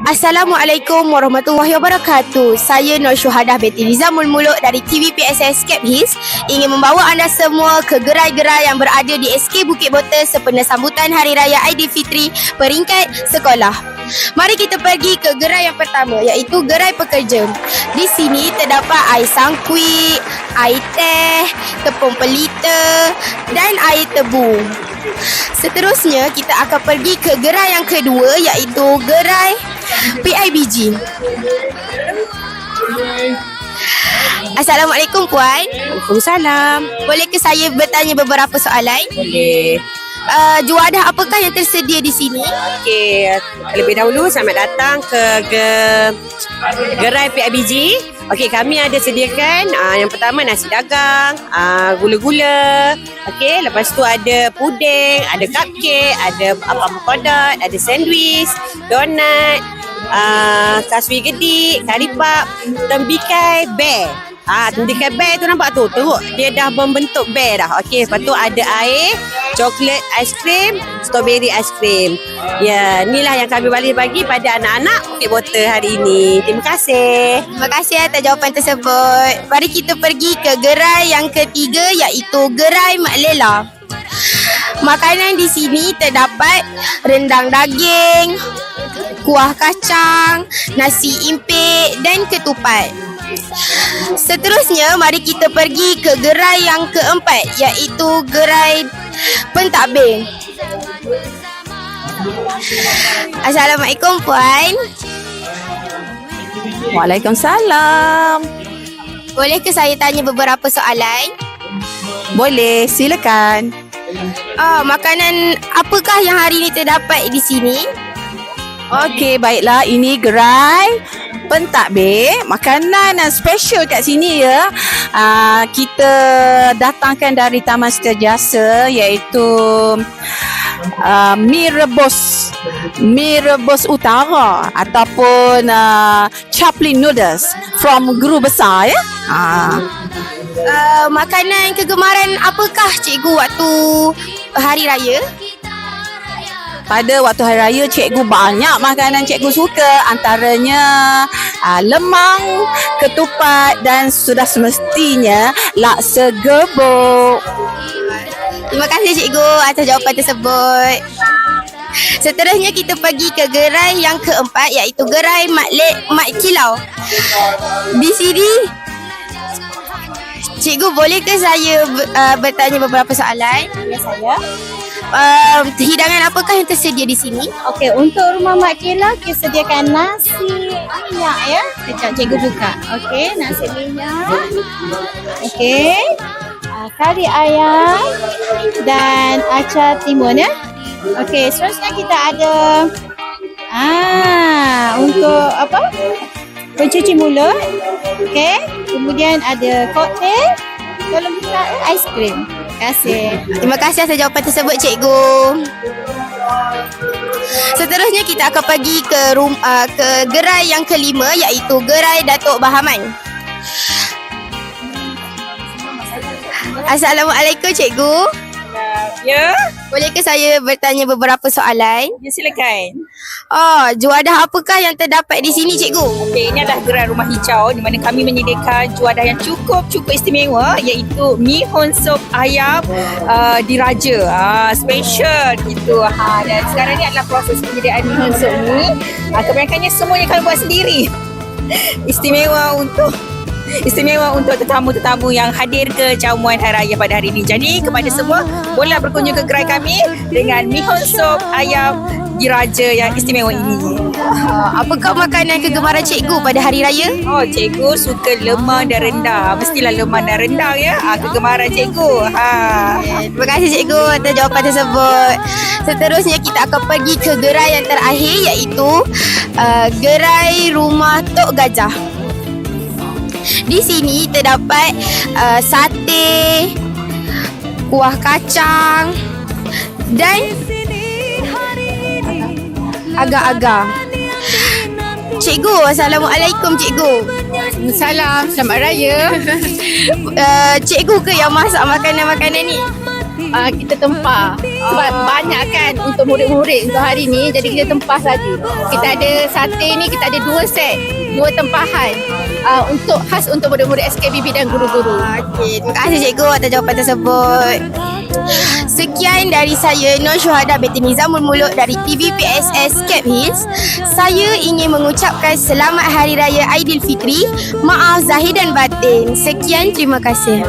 Assalamualaikum warahmatullahi wabarakatuh. Saya Nur Syuhadah binti Rizamul Muluk dari TV PSS Cape Hills ingin membawa anda semua ke gerai-gerai yang berada di SK Bukit Botel sempena sambutan Hari Raya Aidilfitri peringkat sekolah. Mari kita pergi ke gerai yang pertama iaitu gerai pekerja. Di sini terdapat air sangkui, air teh, tepung pelita dan air tebu. Seterusnya kita akan pergi ke gerai yang kedua iaitu gerai PIBG. Assalamualaikum puan. Waalaikumsalam. Boleh ke saya bertanya beberapa soalan? Boleh. Uh, juadah apakah yang tersedia di sini? Okey, terlebih dahulu selamat datang ke ge, gerai PIBG. Okey, kami ada sediakan uh, yang pertama nasi dagang, uh, gula-gula. Okey, lepas tu ada puding, ada cupcake, ada apa-apa kodok, ada sandwich, donat, kasui gedik, kari pap, tembikai bear. Ah, tembikai bear tu nampak tu. Teruk dia dah membentuk bear dah. Okey, lepas tu ada air, coklat ais krim, strawberry ais krim. Ya, inilah yang kami balik bagi pada anak-anak Bukit Botol hari ini. Terima kasih. Terima kasih atas jawapan tersebut. Mari kita pergi ke gerai yang ketiga iaitu gerai Mak Lela. Makanan di sini terdapat rendang daging, kuah kacang, nasi impik dan ketupat. Seterusnya, mari kita pergi ke gerai yang keempat iaitu gerai pentadbir. Assalamualaikum puan. Waalaikumsalam. Boleh ke saya tanya beberapa soalan? Boleh, silakan. Ah, makanan apakah yang hari ini terdapat di sini? Okey, baiklah. Ini gerai pentadbir. Makanan yang special kat sini ya. Uh, kita datangkan dari Taman Setiajasa iaitu uh, mi rebus. Mi rebus utara ataupun uh, chaplin noodles from Guru Besar ya. Uh, Uh, makanan kegemaran apakah cikgu waktu hari raya? Pada waktu hari raya cikgu banyak makanan cikgu suka antaranya uh, lemang, ketupat dan sudah semestinya laksa gebuk. Terima kasih cikgu atas jawapan tersebut. Seterusnya kita pergi ke gerai yang keempat iaitu gerai Mak Lek Mak Kilau. Di sini Cikgu boleh ke saya uh, bertanya beberapa soalan? Ya saya. Uh, hidangan apakah yang tersedia di sini? Okey, untuk rumah Mak Kela kita sediakan nasi minyak ya. Sekejap cikgu buka. Okey, nasi minyak. Okey. Uh, kari ayam dan acar timun ya. Okey, seterusnya kita ada ah untuk apa? Pencuci mulut. Okey. Kemudian ada koktel. Tolong buka eh, aiskrim. Terima kasih. Terima kasih atas jawapan tersebut cikgu. Seterusnya kita akan pergi ke rum, uh, ke gerai yang kelima iaitu gerai Datuk Bahaman. Assalamualaikum cikgu. Ya, Boleh ke saya bertanya beberapa soalan? ya silakan. Oh, juadah apakah yang terdapat di sini cikgu? Okey, ini adalah gerai rumah hijau di mana kami menyediakan juadah yang cukup cukup istimewa iaitu mi hon soup ayam uh, diraja. Ah, special gitu. Ha dan sekarang ni adalah proses penyediaan mi hon soup ni. Ah, kebanyakannya semuanya kami buat sendiri. istimewa untuk Istimewa untuk tetamu-tetamu yang hadir ke jamuan hari raya pada hari ini. Jadi kepada semua bolehlah berkunjung ke gerai kami dengan mi hon soup ayam diraja yang istimewa ini. Uh, apakah makanan kegemaran cikgu pada hari raya? Oh, cikgu suka lemang dan rendang. Mestilah lemang dan rendang ya. Ah, kegemaran cikgu. Ha. Terima kasih cikgu atas jawapan tersebut. Seterusnya kita akan pergi ke gerai yang terakhir iaitu uh, gerai rumah Tok Gajah. Di sini terdapat uh, sate, kuah kacang dan agar-agar. Cikgu, Assalamualaikum cikgu. Salam, selamat raya. Uh, cikgu ke yang masak makanan-makanan ni? uh, kita tempah. Sebab banyak kan untuk murid-murid untuk hari ni jadi kita tempah saja. Kita ada sate ni kita ada dua set, dua tempahan uh, untuk khas untuk murid-murid SKBB dan guru-guru. Okey, terima kasih cikgu atas jawapan tersebut. Sekian dari saya Nur Syuhada Betty Nizamul Muluk dari TV PSS Cap Hills. Saya ingin mengucapkan selamat Hari Raya Aidilfitri. Maaf zahir dan batin. Sekian, terima kasih.